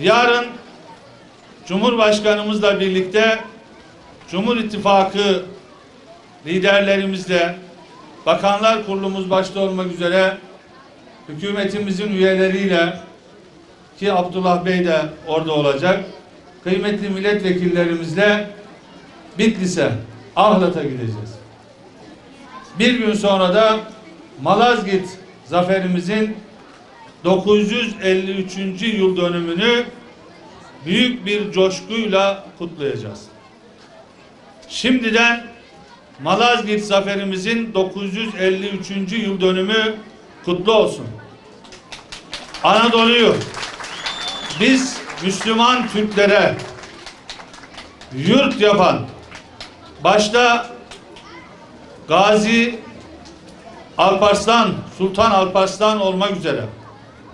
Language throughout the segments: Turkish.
Yarın Cumhurbaşkanımızla birlikte Cumhur İttifakı liderlerimizle Bakanlar Kurulumuz başta olmak üzere hükümetimizin üyeleriyle ki Abdullah Bey de orada olacak. Kıymetli milletvekillerimizle Bitlis'e, Ahlat'a gideceğiz. Bir gün sonra da Malazgirt zaferimizin 953. yıl dönümünü büyük bir coşkuyla kutlayacağız. Şimdiden Malazgirt zaferimizin 953. yıl dönümü kutlu olsun. Anadolu'yu biz Müslüman Türklere yurt yapan başta Gazi Alparslan, Sultan Alparslan olmak üzere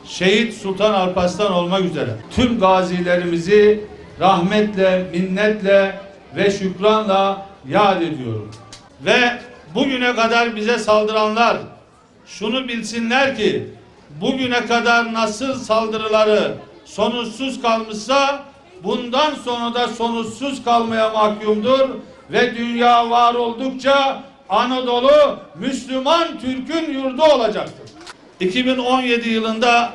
Şehit Sultan Alparslan olmak üzere tüm gazilerimizi rahmetle, minnetle ve şükranla yad ediyorum. Ve bugüne kadar bize saldıranlar şunu bilsinler ki bugüne kadar nasıl saldırıları sonuçsuz kalmışsa bundan sonra da sonuçsuz kalmaya mahkumdur ve dünya var oldukça Anadolu Müslüman Türk'ün yurdu olacaktır. 2017 yılında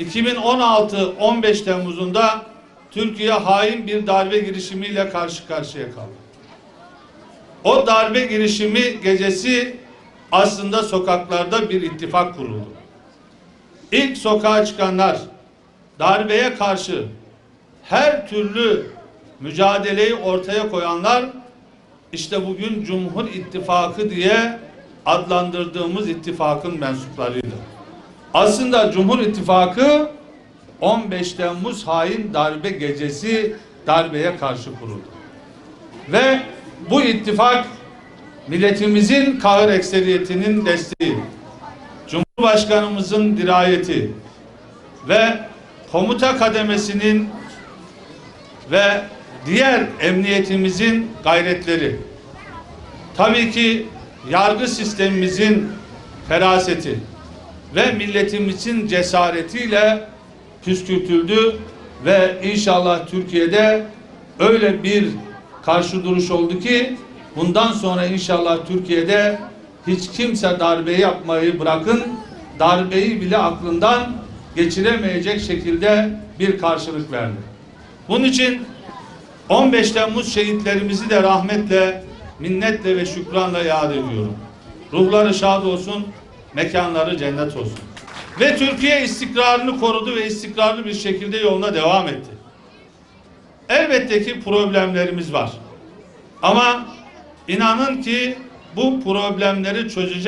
2016-15 Temmuz'unda Türkiye hain bir darbe girişimiyle karşı karşıya kaldı. O darbe girişimi gecesi aslında sokaklarda bir ittifak kuruldu. İlk sokağa çıkanlar darbeye karşı her türlü mücadeleyi ortaya koyanlar işte bugün Cumhur İttifakı diye adlandırdığımız ittifakın mensuplarıydı. Aslında Cumhur İttifakı 15 Temmuz hain darbe gecesi darbeye karşı kuruldu. Ve bu ittifak milletimizin kahır ekseriyetinin desteği, Cumhurbaşkanımızın dirayeti ve komuta kademesinin ve diğer emniyetimizin gayretleri. Tabii ki yargı sistemimizin feraseti ve milletimizin cesaretiyle püskürtüldü ve inşallah Türkiye'de öyle bir karşı duruş oldu ki bundan sonra inşallah Türkiye'de hiç kimse darbe yapmayı bırakın darbeyi bile aklından geçiremeyecek şekilde bir karşılık verdi. Bunun için 15 Temmuz şehitlerimizi de rahmetle, minnetle ve şükranla yad ediyorum. Ruhları şad olsun, mekanları cennet olsun. Ve Türkiye istikrarını korudu ve istikrarlı bir şekilde yoluna devam etti. Elbette ki problemlerimiz var. Ama inanın ki bu problemleri çözecek